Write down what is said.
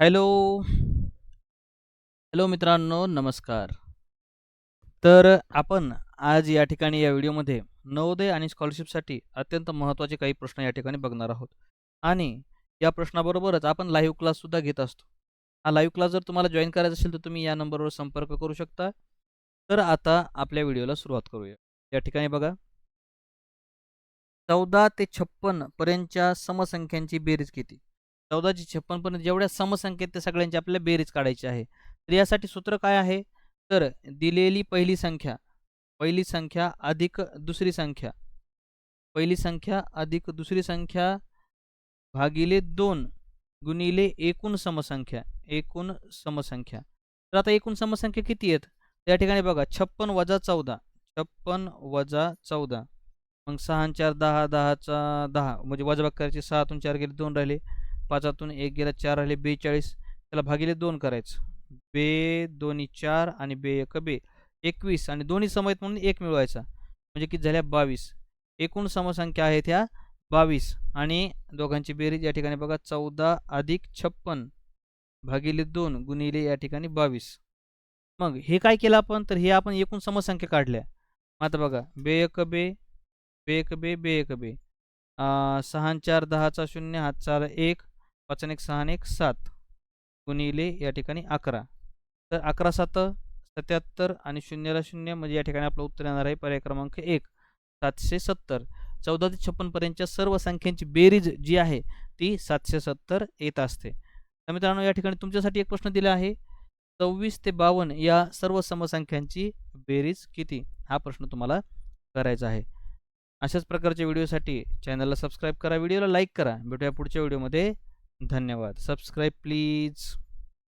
Hello. Hello मित्रांनो, नमस्कार. तर आपण आज या ठिकाणी या व्हिडिओमध्ये नवोदय आणि स्कॉलरशिपसाठी अत्यंत महत्त्वाचे काही प्रश्न या ठिकाणी बघणार आहोत. आणि या प्रश्नाबरोबरच आपण लाईव्ह क्लाससुद्धा घेत असतो. हा लाईव्ह क्लास जर तुम्हाला जॉईन करायचा असेल, तर तुम्ही या नंबरवर संपर्क करू शकता. तर आता आपल्या व्हिडिओला सुरुवात करूया. या ठिकाणी बघा 14 ते 56 पर्यंतच्या समसंख्यांची बेरीज किती? 14 ते 56 पर्यंत जेवढ्या समसंख्येत त्या सगळ्यांची आपल्याला बेरीज काढायची आहे. तर यासाठी सूत्र काय आहे? तर दिलेली पहिली संख्या, पहिली संख्या अधिक दुसरी संख्या, पहिली संख्या अधिक दुसरी संख्या भागिले दोन गुणिले एकूण समसंख्या, एकूण समसंख्या. तर आता एकूण समसंख्या किती आहेत? त्या ठिकाणी बघा 56 वजा 14, 56 वजा 14. मग सहा चार दहा दहाचा दहा म्हणजे वजाबाग करायचे सहातून चार गेले दोन राहिले, पाचातून एक गेला चार राहिले 42 त्याला भागिले दोन करायचं. बे दोन्ही चार आणि बे एक बे 21 आणि दोन्ही सम म्हणून एक मिळवायचा. म्हणजे किती झाल्या 22. एकूण समसंख्या आहेत ह्या 22 आणि दोघांची बेरीज या ठिकाणी बघा 14 अधिक 56 भागिले दोन गुणिले या ठिकाणी 22. मग हे काय केलं आपण? तर हे आपण एकूण समसंख्या काढल्या. आता बघा बे एक बे, बे एक बे, बे एक बे. सहा चार दहाचा शून्य हात चार एक 1 5 अन् 1 6 अन् 1 7 गुणिले या ठिकाणी 11. तर 11 सात 77 आणि शून्याला शून्य म्हणजे या ठिकाणी आपलं उत्तर येणार आहे पर्याय क्रमांक 1 770. 14 ते छप्पनपर्यंतच्या सर्व संख्यांची बेरीज जी आहे ती 770 येत असते. तर मित्रांनो या ठिकाणी तुमच्यासाठी एक प्रश्न दिला आहे. 24 ते 52 या सर्व समसंख्यांची बेरीज किती? हा प्रश्न तुम्हाला करायचा आहे. अशाच प्रकारच्या व्हिडिओसाठी चॅनलला सबस्क्राईब करा, व्हिडिओला लाईक करा. भेटूया पुढच्या व्हिडिओमध्ये. धन्यवाद. Subscribe please.